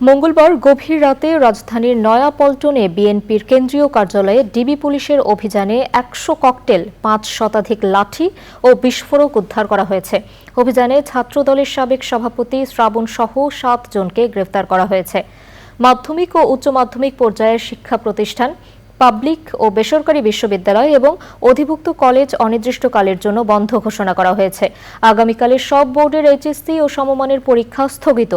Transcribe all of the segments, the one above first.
মঙ্গলবার গভীর রাতে রাজধানীর নয়াপল্টনে বিএনপির কেন্দ্রীয় কার্যালয়ে ডিবি পুলিশের অভিযানে একশো ককটেল, পাঁচ শতাধিক লাঠি ও বিস্ফোরক উদ্ধার করা হয়েছে। অভিযানে ছাত্রদলের সাবেক সভাপতি শ্রাবণ সহ সাত জনকে গ্রেফতার করা হয়েছে। মাধ্যমিক ও উচ্চ মাধ্যমিক পর্যায়ের শিক্ষা প্রতিষ্ঠান, পাবলিক ও বেসরকারি বিশ্ববিদ্যালয় এবং অধিভুক্ত কলেজ অনির্দিষ্টকালের জন্য বন্ধ ঘোষণা করা হয়েছে। আগামীকালের সব বোর্ডের এইচএসসি ও সমমানের পরীক্ষা স্থগিত।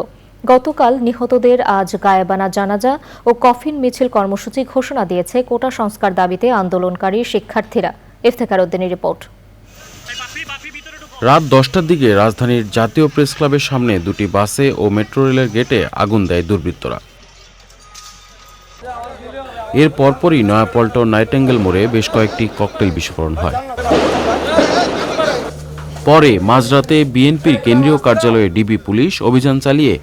গতকাল নিহতদের আজ গায়েবানা জানাজা ও কফিন মিছিল কর্মসূচি ঘোষণা দিয়েছে কোটা সংস্কার দাবিতে আন্দোলনকারী শিক্ষার্থীরা। ইফতেখার উদ্দিনের রিপোর্ট। রাত দশটার দিকে রাজধানীর জাতীয় প্রেস ক্লাবের সামনে দুটি বাসে ও মেট্রো রেলের গেটে আগুন দেয় দুর্বৃত্তরা। এর পরপরই নয়াপল্টন নাইটেঙ্গেল মোড়ে বেশ কয়েকটি ককটেল বিস্ফোরণ হয়। পরে মাঝরাতে বিএনপির কেন্দ্রীয় কার্যালয়ে ডিবি পুলিশ অভিযান চালিয়ে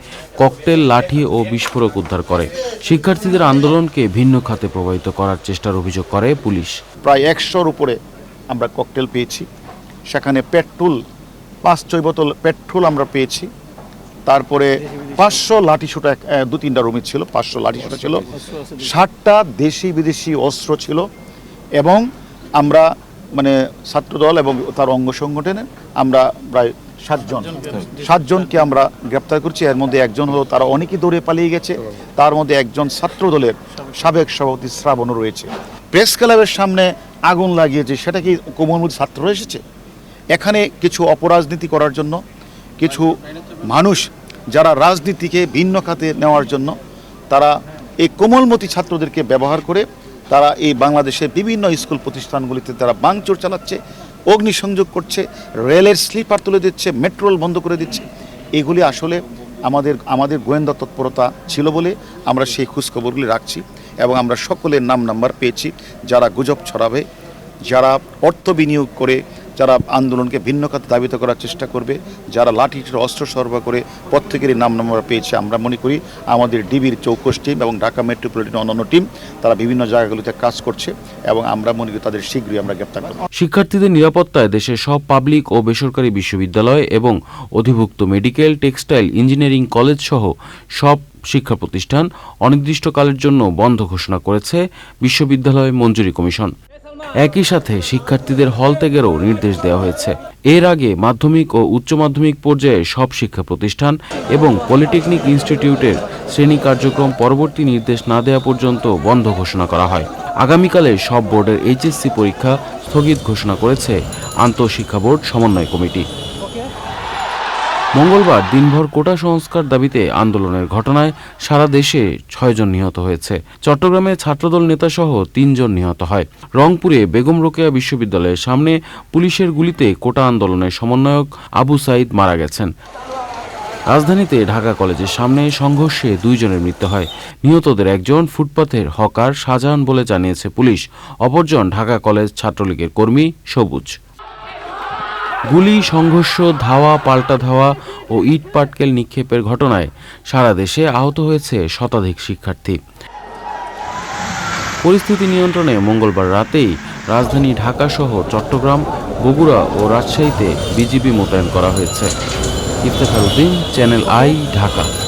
ককটেল, লাঠি ও বিস্ফোরক উদ্ধার করে। শিক্ষার্থীদের আন্দোলনকে ভিন্ন খাতে প্রভাবিত করার চেষ্টার অভিযোগ করে পুলিশ। প্রায় একশোর উপরে আমরা ককটেল পেয়েছি। সেখানে পেট্রোল পাঁচ ছয় বোতল পেট্রোল আমরা পেয়েছি। তারপরে পাঁচশো লাঠি ছোটা দু তিনটা রুমে ছিল, পাঁচশো লাঠি ছোটা ছিল। ষাটটা দেশি বিদেশি অস্ত্র ছিল এবং আমরা মানে ছাত্রদল এবং তার অঙ্গ সংগঠনের আমরা প্রায় সাতজন। সাতজনকে আমরা গ্রেপ্তার করছি। এর মধ্যে একজন হলো তারা অনেকেই দৌড়ে পালিয়ে গেছে। তার মধ্যে একজন ছাত্রদলের সাবেক সভাপতি শ্রাবণও রয়েছে। প্রেস ক্লাবের সামনে আগুন লাগিয়েছে। সেটা কি কোমলমুদ ছাত্র এসেছে? এখানে কিছু অপরাজনীতি করার জন্য, কিছু মানুষ যারা রাজনীতিকে ভিন্ন খাতে নেওয়ার জন্য, তারা এই কোমলমতি ছাত্রদেরকে ব্যবহার করে তারা এই বাংলাদেশের বিভিন্ন স্কুল প্রতিষ্ঠানগুলিতে তারা বাংচোর চালাচ্ছে, অগ্নিসংযোগ করছে, রেলের স্লিপার তুলে দিচ্ছে, মেট্রো রেল বন্ধ করে দিচ্ছে। এগুলি আসলে আমাদের আমাদের গোয়েন্দা তৎপরতা ছিল বলে আমরা সেই খোঁজখবরগুলি রাখছি এবং আমরা সকলের নাম নাম্বার পেয়েছি যারা গুজব ছড়াবে, যারা অর্থ বিনিয়োগ করে যারা আন্দোলনকে ভিন্ন খাতে দাবিত করার চেষ্টা করবে, যারা লাঠি অস্ত্র সরবরাহ করে প্রত্যেকেরই নাম নাম্বার পেয়েছে, আমরা মনে করি আমাদের ডিবির চৌকস টিম এবং ঢাকা মেট্রোপলিটন অন্যান্য টিম, তারা বিভিন্ন জায়গাগুলিতে কাজ করছে এবং আমরা মনে করি তাদের শীঘ্রই আমরা গ্রেপ্তার করব। শিক্ষার্থীদের নিরাপত্তায় দেশের সব পাবলিক ও বেসরকারি বিশ্ববিদ্যালয় এবং অধিভুক্ত মেডিকেল, টেক্সটাইল, ইঞ্জিনিয়ারিং, কলেজ সহ সব শিক্ষা প্রতিষ্ঠান অনির্দিষ্টকালের জন্য বন্ধ ঘোষণা করেছে বিশ্ববিদ্যালয় মঞ্জুরি কমিশন। একই সাথে শিক্ষার্থীদের হল ত্যাগেরও নির্দেশ দেওয়া হয়েছে। এর আগে মাধ্যমিক ও উচ্চ মাধ্যমিক পর্যায়ে সব শিক্ষা প্রতিষ্ঠান এবং পলিটেকনিক ইনস্টিটিউটের শ্রেণি কার্যক্রম পরবর্তী নির্দেশ না দেওয়া পর্যন্ত বন্ধ ঘোষণা করা হয়। আগামীকালে সব বোর্ডের এইচএসসি পরীক্ষা স্থগিত ঘোষণা করেছে আন্তঃশিক্ষা বোর্ড সমন্বয় কমিটি। মঙ্গলবার দিনভর কোটা সংস্কার দাবিতে আন্দোলনের ঘটনায় সারা দেশে ছয়জন নিহত হয়েছে। চট্টগ্রামে ছাত্রদল নেতাসহ তিনজন নিহত হয়। রংপুরে বেগম রোকেয়া বিশ্ববিদ্যালয়ের সামনে পুলিশের গুলিতে কোটা আন্দোলনের সমন্বয়ক আবু সাইদ মারা গেছেন। রাজধানীতে ঢাকা কলেজের সামনে সংঘর্ষে দুইজনের মৃত্যু হয়। নিহতদের একজন ফুটপাথের হকার শাহজাহান বলে জানিয়েছে পুলিশ। অপরজন ঢাকা কলেজ ছাত্রলীগের কর্মী সবুজ। গুলি, সংঘর্ষ, ধাওয়া, পাল্টা ধাওয়া ও ইট পাটকেল নিক্ষেপের ঘটনায় সারা দেশে আহত হয়েছে শতাধিক শিক্ষার্থী। পরিস্থিতি নিয়ন্ত্রণে মঙ্গলবার রাতেই রাজধানী ঢাকাসহ চট্টগ্রাম, বগুড়া ও রাজশাহীতে বিজিবি মোতায়েন করা হয়েছে। Iftekhar Uddin, channel I, Dhaka.